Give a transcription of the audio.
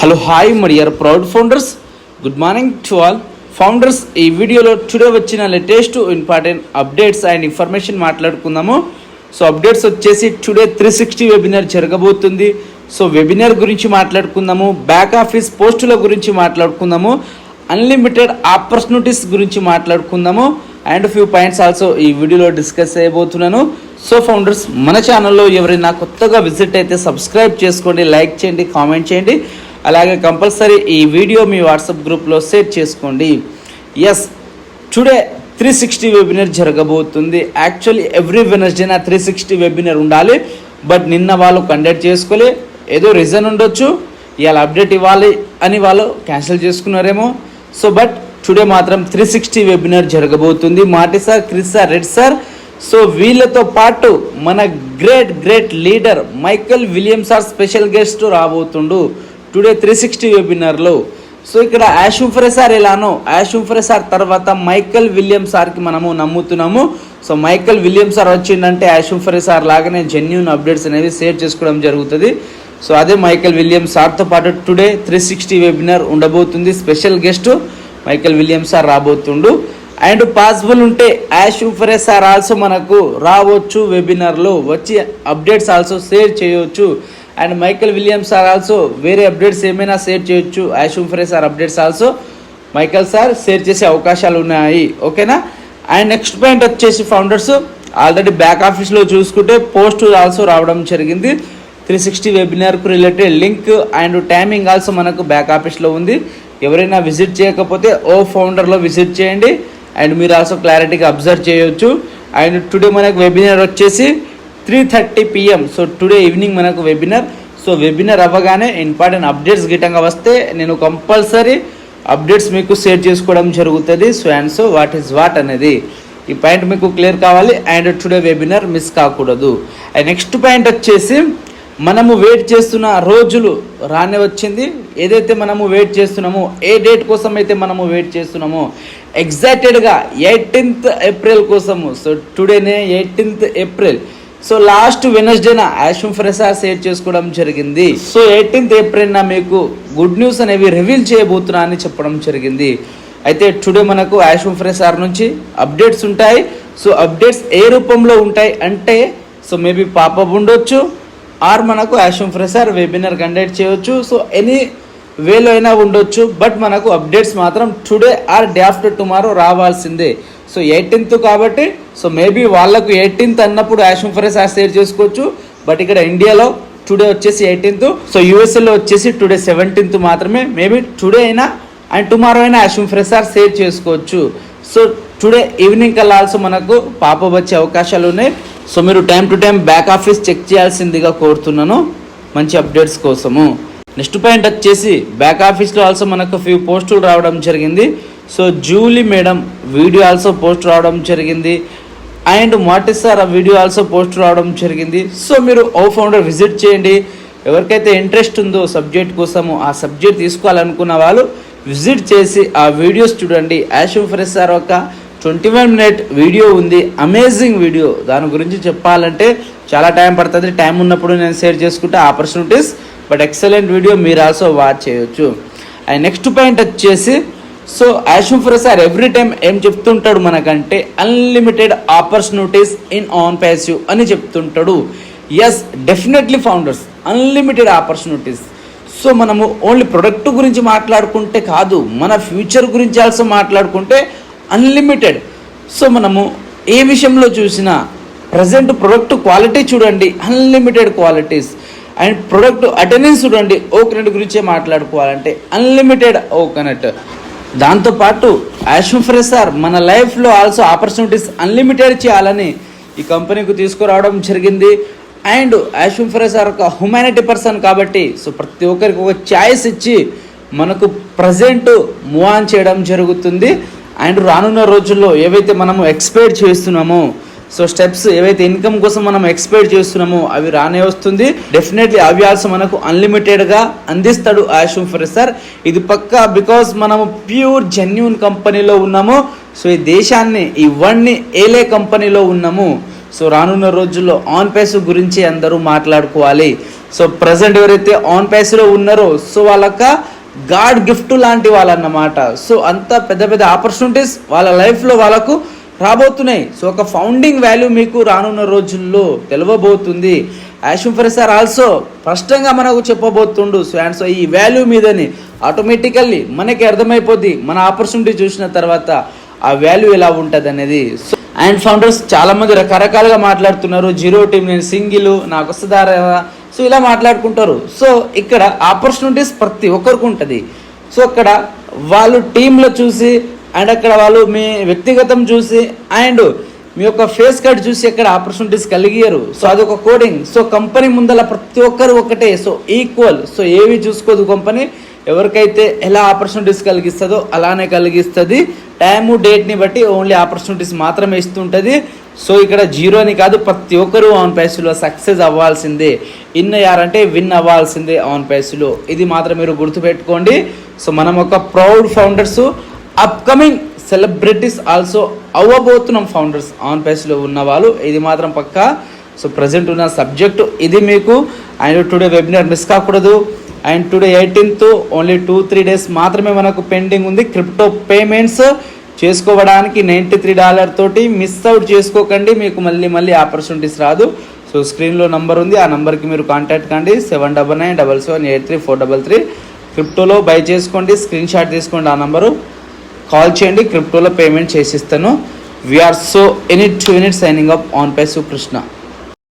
Hello hi మరియర్ proud founders good morning to all founders ఈ వీడియోలో today వచ్చిన latest important updates and information మాట్లాడుకుందాము. So updates వచ్చేసి today three sixty webinar జరగబోతుంది. So webinar గురించి మాట్లాడుకుందాము. బ్యాక్ ఆఫీస్ పోస్టుల గురించి మాట్లాడుకుందాము. అన్లిమిటెడ్ ఆపర్చునిటీస్ గురించి మాట్లాడుకుందాము. అండ్ ఫ్యూ పాయింట్స్ ఆల్సో ఈ వీడియోలో డిస్కస్ చేయబోతున్నాను. సో ఫౌండర్స్ మన ఛానల్లో ఎవరైనా కొత్తగా విజిట్ అయితే సబ్స్క్రైబ్ చేసుకోండి లైక్ చేయండి కామెంట్ చేయండి. అలాగే కంపల్సరీ ఈ వీడియో మీ వాట్సాప్ గ్రూప్లో షేర్ చేసుకోండి. As today three sixty webinar జరగబోతుంది. యాక్చువల్లీ ఎవ్రీ వెనస్డే నా త్రీ సిక్స్టీ వెబినార్ ఉండాలి. బట్ నిన్న వాళ్ళు కండక్ట్ చేసుకోలే. ఏదో రీజన్ ఉండొచ్చు. ఇవాళ అప్డేట్ ఇవ్వాలి అని వాళ్ళు క్యాన్సిల్ చేసుకున్నారేమో. సో బట్ టుడే మాత్రం త్రీ సిక్స్టీ వెబినార్ జరగబోతుంది. మాటి sir Chris sir Reid sir. So వీళ్ళతో పాటు మన great great leader Michael William sir special guest రాబోతుండు. Today three sixty వెబినార్లో సో ఇక్కడ యాషుఫ్రే సార్ ఎలానో? యాషుఫ్రే సార్ తర్వాత మైకల్ విలియం సార్కి మనము నమ్ముతున్నాము. సో మైకల్ విలియం సార్ వచ్చిందంటే యాషుఫ్రే సార్ లాగానే జెన్యున్ అప్డేట్స్ అనేవి షేర్ చేసుకోవడం జరుగుతుంది. సో అదే మైకల్ విలియం సార్తో పాటు టుడే త్రీ సిక్స్టీ వెబినార్ ఉండబోతుంది. Special guest Michael William sir రాబోతుండు. And possible ఉంటే యాష్ ఊఫరే సార్ ఆల్సో మనకు రావచ్చు వెబినార్లో వచ్చి అప్డేట్స్ ఆల్సో షేర్ చేయవచ్చు. And Michael Williams sir also వేరే అప్డేట్స్ ఏమైనా షేర్ చేయొచ్చు. యాష్ ఊఫరే sir updates also Michael sir share చేసే అవకాశాలు ఉన్నాయి. ఓకేనా అండ్ నెక్స్ట్ పాయింట్ వచ్చేసి ఫౌండర్స్ ఆల్రెడీ బ్యాక్ ఆఫీస్లో చూసుకుంటే పోస్ట్ ఆల్సో రావడం జరిగింది. Three sixty వెబినార్కు related link and timing also మనకు బ్యాక్ ఆఫీస్లో ఉంది. ఎవరైనా విజిట్ చేయకపోతే ఓ ఫౌండర్లో విజిట్ చేయండి. అండ్ మీరు ఆల్సో క్లారిటీగా అబ్జర్వ్ చేయొచ్చు. అండ్ టుడే మనకు వెబినార్ వచ్చేసి three thirty PM so today evening మనకు వెబినార్ సో వెబినార్ అవ్వగానే ఇంపార్టెంట్ అప్డేట్స్ గిట్టంగా వస్తే నేను కంపల్సరీ అప్డేట్స్ మీకు షేర్ చేసుకోవడం జరుగుతుంది. So and so what is what అనేది. ఈ పాయింట్ మీకు క్లియర్ కావాలి. అండ్ టుడే వెబినార్ మిస్ కాకూడదు. అండ్ నెక్స్ట్ పాయింట్ వచ్చేసి మనము వెయిట్ చేస్తున్న రోజులు రానే వచ్చింది. ఏదైతే మనము వెయిట్ చేస్తున్నామో ఏ డేట్ కోసం అయితే మనము వెయిట్ చేస్తున్నామో ఎగ్జాక్టెడ్గా ఎయిటీన్త్ ఏప్రిల్ కోసము. సో టుడేనే ఎయిటీన్త్ ఏప్రిల్ సో లాస్ట్ వెనస్డేన యాషమ్ ఫ్రెసార్ షేర్ చేసుకోవడం జరిగింది. సో ఎయిటీన్త్ ఏప్రిల్న మీకు గుడ్ న్యూస్ అనేవి రివీల్ చేయబోతున్నా అని చెప్పడం జరిగింది. అయితే టుడే మనకు యాషమ్ ఫ్రెసార్ నుంచి అప్డేట్స్ ఉంటాయి. సో అప్డేట్స్ ఏ రూపంలో ఉంటాయి అంటే సో మేబీ పాప ఉండొచ్చు ఆర్ మనకు యాషమ్ ఫ్రెసార్ వెబినార్ కండక్ట్ చేయవచ్చు సో ఎనీ వేలో అయినా ఉండొచ్చు బట్ మనకు అప్డేట్స్ మాత్రం today or day after tomorrow రావాల్సిందే. సో ఎయిటీన్త్ కాబట్టి సో మేబీ వాళ్ళకు ఎయిటీన్త్ అన్నప్పుడు యాషమ్ ఫ్రెసార్ షేర్ చేసుకోవచ్చు బట్ ఇక్కడ ఇండియాలో టుడే వచ్చేసి ఎయిటీన్త్ సో యూఎస్ఏలో వచ్చేసి టుడే సెవెంటీన్త్ మాత్రమే మేబీ టుడే అయినా అండ్ టుమారో అయినా యాషమ్ ఫ్రెసార్ షేర్ చేసుకోవచ్చు. సో టుడే ఈవినింగ్ కల్లా ఆల్సో మనకు పాప వచ్చే అవకాశాలు ఉన్నాయి. సో మీరు time to time back office check చేయాల్సిందిగా కోరుతున్నాను. మంచి అప్డేట్స్ కోసము. నెక్స్ట్ పాయింట్ వచ్చేసి బ్యాక్ ఆఫీస్లో ఆల్సో మనకు ఫ్యూ పోస్టులు రావడం జరిగింది. So Julie madam video also post రావడం జరిగింది. అండ్ మాటిస్ సార్ ఆ వీడియో ఆల్సో పోస్ట్ రావడం జరిగింది. సో మీరు ఓ ఫౌండర్ విజిట్ చేయండి. ఎవరికైతే ఇంట్రెస్ట్ ఉందో సబ్జెక్ట్ కోసము ఆ సబ్జెక్ట్ తీసుకోవాలనుకున్న వాళ్ళు విజిట్ చేసి ఆ వీడియోస్ చూడండి. యాషు ఫ్రెస్ సార్ ఒక ట్వంటీ వన్ మినిట్ వీడియో ఉంది. అమేజింగ్ వీడియో దాని గురించి చెప్పాలంటే చాలా టైం పడుతుంది. టైం ఉన్నప్పుడు నేను షేర్ చేసుకుంటే. ఆపర్చునిటీస్ బట్ ఎక్సలెంట్ వీడియో మీరు ఆల్సో వాచ్ చేయొచ్చు. అండ్ నెక్స్ట్ పాయింట్ వచ్చేసి సో యాషుఫర్ సార్ ఎవ్రీ టైం ఏం చెప్తుంటాడు మనకంటే unlimited opportunities in on passive అని చెప్తుంటాడు. Yes definitely founders unlimited opportunities so మనము ఓన్లీ ప్రొడక్ట్ గురించి మాట్లాడుకుంటే కాదు మన ఫ్యూచర్ గురించి ఆల్సో మాట్లాడుకుంటే అన్లిమిటెడ్ సో మనము ఏ విషయంలో చూసినా ప్రజెంట్ ప్రొడక్ట్ క్వాలిటీ చూడండి unlimited qualities and product attendance చూడండి ఓకనెట్ గురించే మాట్లాడుకోవాలంటే అన్లిమిటెడ్ ఓకనెట్ దాంతోపాటు ఫ్రెష్ సార్ మన లైఫ్లో ఆల్సో ఆపర్చునిటీస్ అన్లిమిటెడ్ చేయాలని ఈ కంపెనీకి తీసుకురావడం జరిగింది. అండ్ యాష్మఫ్రే సార్ ఒక హ్యుమానిటీ పర్సన్ కాబట్టి సో ప్రతి ఒక్కరికి ఒక ఛాయిస్ ఇచ్చి మనకు ప్రజెంట్ మూవ్ ఆన్ చేయడం జరుగుతుంది. అండ్ రానున్న రోజుల్లో ఏవైతే మనము ఎక్స్పెక్ట్ చేస్తున్నామో సో స్టెప్స్ ఏవైతే ఇన్కమ్ కోసం మనం ఎక్స్పెక్ట్ చేస్తున్నామో అవి రానే వస్తుంది. డెఫినెట్లీ అవి ఆల్సో మనకు అన్లిమిటెడ్గా అందిస్తాడు ఆయుష్ సార్ ఇది పక్కా బికాస్ మనము ప్యూర్ జెన్యున్ కంపెనీలో ఉన్నాము. సో ఈ దేశాన్ని ఈ వన్ని ఏలే కంపెనీలో ఉన్నాము. సో రానున్న రోజుల్లో ఆన్ పేస్ గురించి అందరూ మాట్లాడుకోవాలి. సో ప్రజెంట్ ఎవరైతే ఆన్ పేస్లో ఉన్నారో సో వాళ్ళక గాడ్ గిఫ్ట్ లాంటి వాళ్ళన్నమాట. సో అంత పెద్ద పెద్ద ఆపర్చునిటీస్ వాళ్ళ లైఫ్లో వాళ్ళకు రాబోతున్నాయి. సో ఒక ఫౌండింగ్ వాల్యూ మీకు రానున్న రోజుల్లో తెలవబోతుంది. యాషుఫర్ సార్ ఆల్సో స్పష్టంగా మనకు చెప్పబోతుండు. సో అండ్ సో ఈ వాల్యూ మీదని ఆటోమేటికల్లీ మనకి అర్థమైపోద్ది. మన ఆపర్చునిటీ చూసిన తర్వాత ఆ వాల్యూ ఎలా ఉంటుంది అనేది సో అండ్ ఫౌండర్స్ చాలామంది రకరకాలుగా మాట్లాడుతున్నారు. జీరో టీం నేను సింగిల్ నాకు వస్తుందా సో ఇలా మాట్లాడుకుంటారు. సో ఇక్కడ ఆపర్చునిటీస్ ప్రతి ఒక్కరికి ఉంటుంది. సో అక్కడ వాళ్ళు టీంలో చూసి అండ్ అక్కడ వాళ్ళు మీ వ్యక్తిగతం చూసి అండ్ మీ యొక్క ఫేస్ కట్ చూసి అక్కడ ఆపర్చునిటీస్ కలిగారు సో అదొక కోడింగ్. సో కంపెనీ ముందల ప్రతి ఒక్కరు ఒకటే. So equal. సో ఏవి చూసుకోదు కంపెనీ ఎవరికైతే ఎలా ఆపర్చునిటీస్ కలిగిస్తుందో అలానే కలిగిస్తుంది. టైము డేట్ని బట్టి ఓన్లీ ఆపర్చునిటీస్ మాత్రమే ఇస్తుంటుంది. సో ఇక్కడ జీరో అని కాదు ప్రతి ఒక్కరు ఆన్ ప్రైస్లో సక్సెస్ అవ్వాల్సిందే. ఇన్ అయ్యారంటే విన్ అవ్వాల్సిందే ఆన్ ప్రైస్లో. ఇది మాత్రం మీరు గుర్తుపెట్టుకోండి. సో మనం ఒక proud founders upcoming celebrities also అవ్వబోతున్నాం founders on పేస్లో ఉన్న వాళ్ళు ఇది మాత్రం పక్కా. సో ప్రజెంట్ ఉన్న సబ్జెక్టు ఇది మీకు. అండ్ టుడే వెబినార్ మిస్ కాకూడదు. And today eighteenth only two three days మాత్రమే మనకు పెండింగ్ ఉంది. క్రిప్టో పేమెంట్స్ చేసుకోవడానికి నైంటీ త్రీ డాలర్ తోటి మిస్ అవుట్ చేసుకోకండి. మీకు మళ్ళీ మళ్ళీ ఆపర్చునిటీస్ రాదు. సో స్క్రీన్లో నంబర్ ఉంది. ఆ నెంబర్కి మీరు కాంటాక్ట్ కండి. Seven double nine double seven eight three four double three క్రిప్టోలో buy చేసుకోండి. స్క్రీన్ షాట్ తీసుకోండి ఆ నెంబరు కాల్ చేయండి క్రిప్టోలో payment చేసిస్తాను. We're so any two minutes signing up on pi సుకృష్ణ